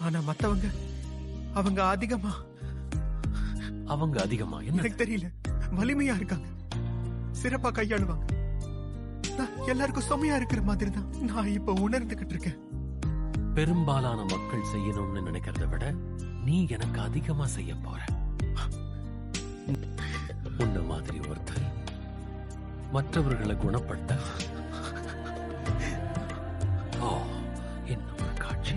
ஆனா மத்தவங்க அவங்க அதிகமா. அவங்க அதிகமா? என்ன எனக்கு தெரியல. வலிமையா இருக்காங்க. சிறப்பா கையாளுவாங்க. நான் எல்லாருக்கும் சுமையா இருக்கிற மாதிரி தான் நான் இப்ப உணர்ந்துகிட்டு இருக்கேன். பெரும்பாலான மக்கள் செய்யணும்னு நினைக்கிறத விட நீ எனக்கு அதிகமா செய்ய போற. உன்ன மாதிரி ஒருத்தர் மற்றவர்களை குணப்படுத்த. ஓ என்ன ஒரு காட்சி.